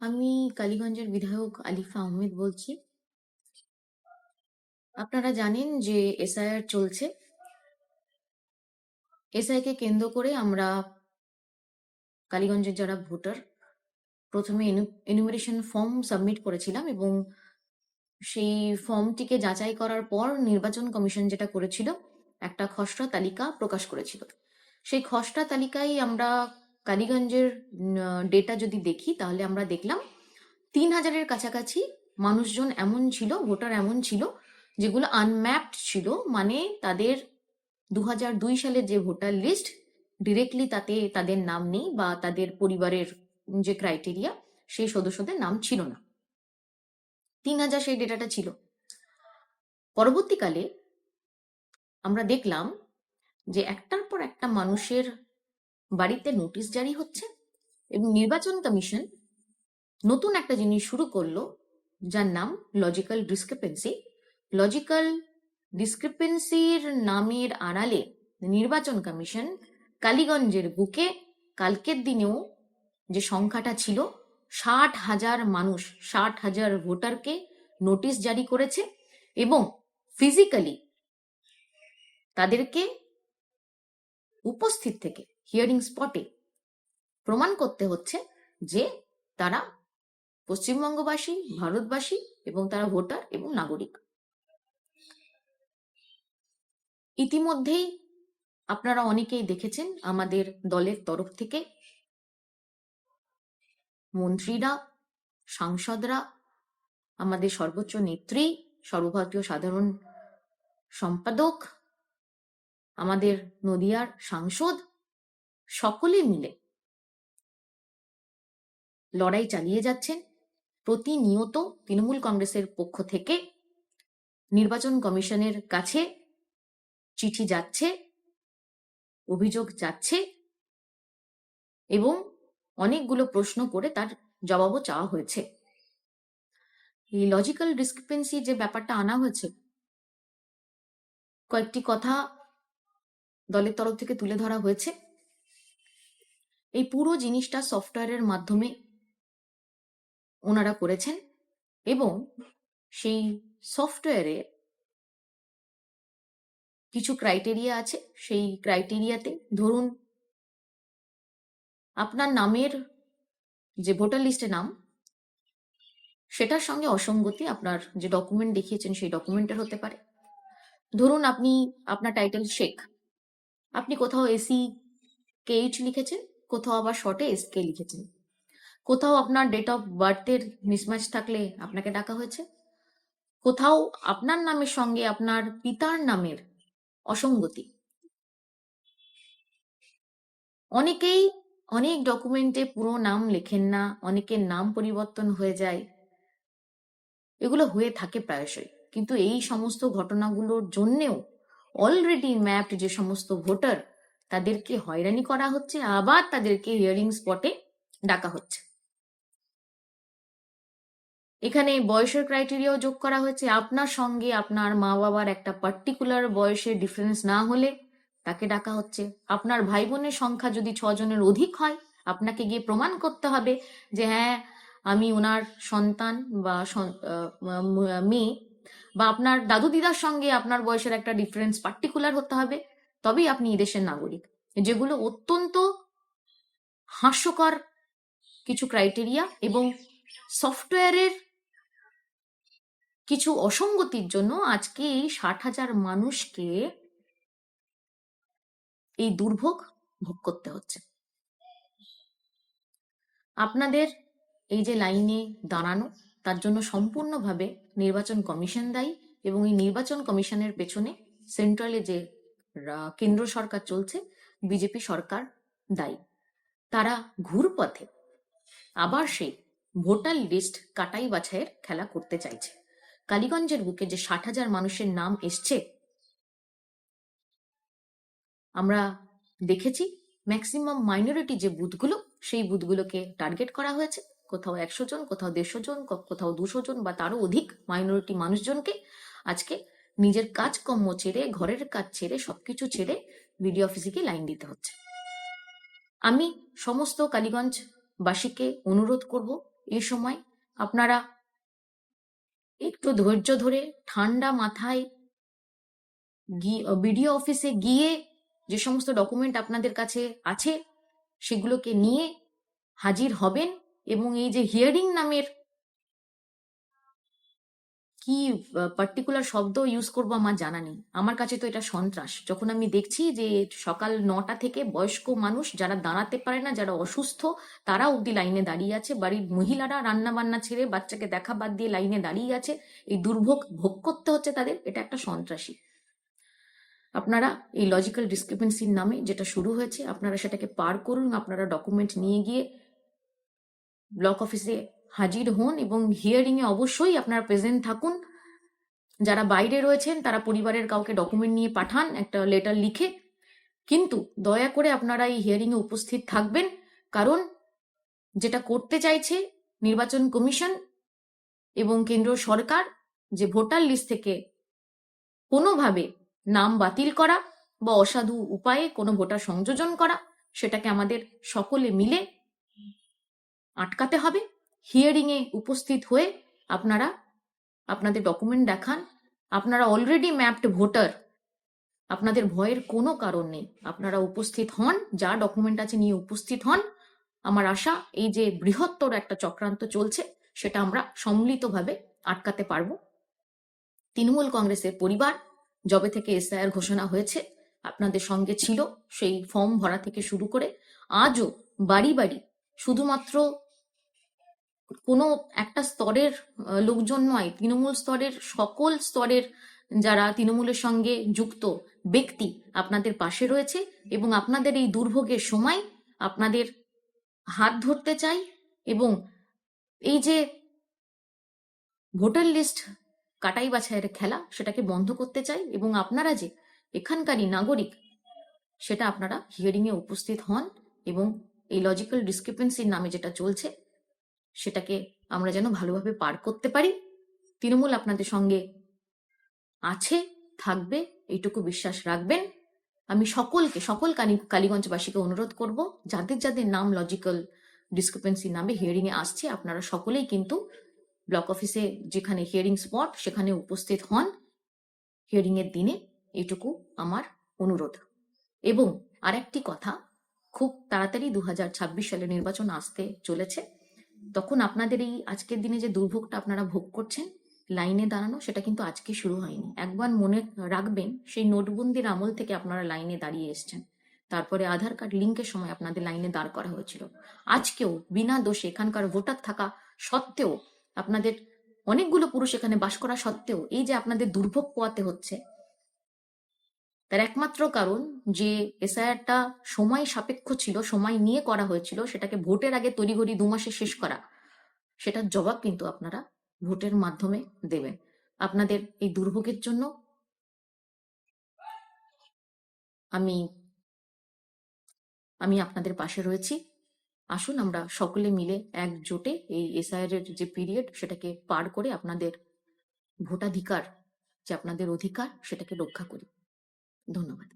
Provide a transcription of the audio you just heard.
আমি কালীগঞ্জের বিধায়ক আলিফা আহমেদ বলছি। আপনারা জানেন যে এসআইআর চলছে। এসআই কে কেন্দ্র করে আমরা কালীগঞ্জের যারা ভোটার, প্রথমে এনুমারেশন ফর্ম সাবমিট করেছিলাম এবং সেই ফর্মটিকে যাচাই করার পর নির্বাচন কমিশন যেটা করেছিল, একটা খসড়া তালিকা প্রকাশ করেছিল। সেই খসড়া তালিকায় আমরা কালীগঞ্জের ডেটা যদি দেখি, তাহলে আমরা দেখলাম তিন হাজারের কাছাকাছি মানুষজন এমন ছিল ভোটার এমন ছিল, যেগুলো আনম্যাপড ছিল। মানে তাদের দু দুই সালের যে ভোটার লিস্ট ডিরেক্টলি তাতে তাদের নাম নেই বা তাদের পরিবারের যে ক্রাইটেরিয়া সেই সদস্যদের নাম ছিল না। তিন হাজার সেই ডেটাটা ছিল। পরবর্তীকালে আমরা দেখলাম যে একটার পর একটা মানুষের বাড়িতে নোটিশ জারি হচ্ছে এবং নির্বাচন কমিশন নতুন একটা জিনিস শুরু করল, যার নাম লজিক্যাল ডিসক্রিপেন্সি লজিক্যাল ডিসক্রিপেন্সির নামের আড়ালে নির্বাচন কমিশন কালীগঞ্জের বুকে কালকের দিনেও যে সংখ্যাটা ছিল, ষাট হাজার মানুষ, ষাট হাজার ভোটারকে নোটিশ জারি করেছে এবং ফিজিক্যালি তাদেরকে উপস্থিত থেকে হিয়ারিং স্পটে প্রমাণ করতে হচ্ছে যে তারা পশ্চিমবঙ্গবাসী, ভারতবাসী এবং তারা ভোটার এবং নাগরিক। ইতিমধ্যেই আপনারা অনেকেই দেখেছেন আমাদের দলের তরফ থেকে মন্ত্রীরা, সাংসদরা, আমাদের সর্বোচ্চ নেত্রী, সর্বভারতীয় সাধারণ সম্পাদক, আমাদের নদিয়ার সাংসদ সকলে মিলে লড়াই চালিয়ে যাচ্ছেন। প্রতিনিয়ত তৃণমূল কংগ্রেসের পক্ষ থেকে নির্বাচন কমিশনের কাছে চিঠি যাচ্ছে, অভিযোগ যাচ্ছে এবং অনেকগুলো প্রশ্ন করে তার জবাবও চাওয়া হয়েছে। এই লজিক্যাল ডিসক্রিপেন্সি যে ব্যাপারটা আনা হয়েছে, কয়েকটি কথা দলের তরফ থেকে তুলে ধরা হয়েছে। এই পুরো জিনিসটা সফটওয়্যারের মাধ্যমে ওনারা করেছেন এবং সেই সফটওয়্যারে কিছু ক্রাইটেরিয়া আছে। সেই ক্রাইটেরিয়াতে ধরুন আপনার নামের যে ভোটার লিস্টে নাম, সেটার সঙ্গে অসঙ্গতি আপনার যে ডকুমেন্ট দেখিয়েছেন সেই ডকুমেন্টের হতে পারে। ধরুন আপনি, আপনার টাইটেল শেখ। আপনি কোথাও এসি কেইচ লিখেছেন। কোথাও আবার শর্টে এস কে লিখেছেন কোথাও আপনার ডেট অফ বার্থের মিসম্যাচ থাকলে আপনাকে ডাকা হয়েছে। কোথাও আপনার নামের সঙ্গে আপনার পিতার নামের অসঙ্গতি। অনেকেই অনেক ডকুমেন্টে পুরো নাম লেখেন না, অনেকের নাম পরিবর্তন হয়ে যায়। এগুলো হয়ে থাকে প্রায়শই। কিন্তু এই সমস্ত ঘটনাগুলোর জন্যেও অলরেডি ম্যাপড যে সমস্ত ভোটার তাদেরকে হয়রানি করা হচ্ছে, আবার তাদেরকে হিয়ারিং স্পটে ডাকা হচ্ছে। এখানে বয়সের ক্রাইটেরিয়াও যোগ করা হয়েছে। আপনার সঙ্গে আপনার মা বাবার একটা পার্টিকুলার বয়সের ডিফারেন্স না হলে তাকে ডাকা হচ্ছে। আপনার ভাই বোনের সংখ্যা যদি ছজনের অধিক হয়, আপনাকে গিয়ে প্রমাণ করতে হবে যে হ্যাঁ আমি ওনার সন্তান বা মেয়ে বা আপনার দাদু দিদার সঙ্গে আপনার বয়সের একটা ডিফারেন্স পার্টিকুলার হতে হবে। তবেই আপনি এই দেশের নাগরিক। যেগুলো অত্যন্ত হাস্যকর কিছু ক্রাইটেরিয়া এবং সফটওয়্যারের কিছু অসঙ্গতির জন্য আজকে এই ষাট হাজার মানুষকে এই দুর্ভোগ ভোগ করতে হচ্ছে। আপনাদের এই যে লাইনে দাঁড়ানো, তার জন্য সম্পূর্ণভাবে নির্বাচন কমিশন দায়ী এবং এই নির্বাচন কমিশনের পেছনে সেন্ট্রালে যে কেন্দ্র সরকার চলছে, বিজেপি সরকার দায়ী। তারা ঘুরপথে আবার সেই ভোটার লিস্ট কাটাই বাছাইয়ের খেলা করতে চাইছে। কালীগঞ্জের বুকে যে ষাট হাজার মানুষের নাম এসছে, আমরা দেখেছি ম্যাক্সিমাম মাইনরিটি যে বুথগুলো, সেই বুথগুলোকে টার্গেট করা হয়েছে। কোথাও একশো জন, কোথাও দেড়শো জন কোথাও দুশো জন বা তারও অধিক মাইনরিটি মানুষজনকে আজকে নিজের কাজকর্ম ছেড়ে, ঘরের কাজ ছেড়ে, সবকিছু ছেড়ে বিডিও অফিসে গিয়ে লাইন দিতে হচ্ছে। আমি সমস্ত কালীগঞ্জ বাসীকে অনুরোধ করব এই সময় আপনারা একটু ধৈর্য ধরে ঠান্ডা মাথায় বিডিও অফিসে গিয়ে যে সমস্ত ডকুমেন্ট আপনাদের কাছে আছে, সেগুলোকে নিয়ে হাজির হবেন এবং এই যে হিয়ারিং নামের কি পার্টিকুলার শব্দ ইউজ করব আমার জানা নেই। আমার কাছে তো এটা সন্ত্রাস। যখন আমি দেখছি যে সকাল নটা থেকে বয়স্ক মানুষ যারা দাঁড়াতে পারে না, যারা অসুস্থ, তারা অবধি লাইনে দাঁড়িয়ে আছে। বাড়ির মহিলারা রান্না বান্না ছেড়ে বাচ্চাকে দেখা বাদ দিয়ে লাইনে দাঁড়িয়ে আছে। এই দুর্ভোগ ভোগ করতে হচ্ছে তাদের, এটা একটা সন্ত্রাসী। আপনারা এই লজিক্যাল ডিসক্রিপেন্সির নামে যেটা শুরু হয়েছে, আপনারা সেটাকে পার করুন। আপনারা ডকুমেন্ট নিয়ে গিয়ে ব্লক অফিসে হাজির হন এবং হিয়ারিং এ অবশ্যই আপনারা প্রেজেন্ট থাকুন। যারা বাইরে রয়েছেন, তারা পরিবারের কাউকে ডকুমেন্ট নিয়ে পাঠান, একটা লেটার লিখে। কিন্তু দয়া করে আপনারা এই হিয়ারিং এ উপস্থিত থাকবেন, কারণ যেটা করতে চাইছে নির্বাচন কমিশন এবং কেন্দ্র সরকার, যে ভোটার লিস্ট থেকে কোনোভাবে নাম বাতিল করা বা অসাধু উপায়ে কোনো ভোটার সংযোজন করা, সেটাকে আমাদের সকলে মিলে আটকাতে হবে। হিয়ারিং এ উপস্থিত হয়ে আপনারা, আপনাদের ডকুমেন্ট দেখান। আপনারা অলরেডি ম্যাপড ভোটার আপনাদের ভয়ের কোনো কারণ নেই। আপনারা উপস্থিত হন, যা ডকুমেন্ট আছে নিয়ে উপস্থিত হন। আমার আশা, এই যে বৃহত্তর একটা চক্রান্ত চলছে, সেটা আমরা সম্মিলিতভাবে আটকাতে পারব। তৃণমূল কংগ্রেসের পরিবার, যবে থেকে এসআইআর ঘোষণা হয়েছে, আপনাদের সঙ্গে ছিল সেই ফর্ম ভরা থেকে শুরু করে, আজও বাড়ি বাড়ি, শুধুমাত্র কোনো একটা স্তরের লোকজন নয়, তৃণমূল স্তরের সকল স্তরের যারা তৃণমূলের সঙ্গে যুক্ত ব্যক্তি আপনাদের পাশে রয়েছে এবং আপনাদের এই দুর্ভোগের সময় আপনাদের হাত ধরতে চাই এবং এই যে ভোটার লিস্ট কাটাই বাছাইয়ের খেলা সেটাকে বন্ধ করতে চাই এবং আপনারা যে এখানকারই নাগরিক সেটা আপনারা হিয়ারিং এ উপস্থিত হন এবং এই লজিক্যাল ডিসক্রিপেন্সির নামে যেটা চলছে সেটাকে আমরা যেন ভালোভাবে পার করতে পারি। তৃণমূল আপনাদের সঙ্গে আছে, থাকবে, এইটুকু বিশ্বাস রাখবেন। আমি সকলকে, সকল কালী- কালীগঞ্জবাসীকে অনুরোধ করব, যাদের যাদের নাম লজিক্যাল ডিসক্রিপেন্সি নামে হিয়ারিং এ আসছে, আপনারা সকলেই কিন্তু ব্লক অফিসে যেখানে হিয়ারিং স্পট সেখানে উপস্থিত হন। হিয়ারিং এর দিনে এটুকু আমার অনুরোধ। এবং আরেকটি কথা, খুব তাড়াতাড়ি দু হাজার ছাব্বিশ সালে নির্বাচন আসতে চলেছে। তখন আপনাদের এই আজকের দিনে যে দুর্ভোগটা আপনারা ভোগ করছেন, লাইনে দাঁড়ানো, সেটা কিন্তু আজকে শুরু হয়নি। একবার মনে রাখবেন, সেই নোটবন্দির আমল থেকে আপনারা লাইনে দাঁড়িয়ে এসেছেন। তারপরে আধার কার্ড লিঙ্কের সময় আপনাদের লাইনে দাঁড় করা হয়েছিল। আজকেও বিনা দোষে এখানকার ভোটার থাকা সত্ত্বেও আপনাদের অনেকগুলো পুরুষ এখানে বাস করা সত্ত্বেও এই যে আপনাদের দুর্ভোগ পোয়াতে হচ্ছে তার একমাত্র কারণ যে এসআইআরটা সময় সাপেক্ষ ছিল, সময় নিয়ে করা হয়েছিল, সেটাকে ভোটের আগে তড়িঘড়ি দু মাসে শেষ করা। সেটার জবাব কিন্তু আপনারা ভোটের মাধ্যমে দেবেন। আপনাদের এই দুর্ভোগের জন্য আমি আমি আপনাদের পাশে রয়েছি। আসুন আমরা সকলে মিলে একজোটে এই এসআইআর এর যে পিরিয়ড, সেটাকে পার করে আপনাদের ভোটাধিকার, যে আপনাদের অধিকার, সেটাকে রক্ষা করি। ধন্যবাদ।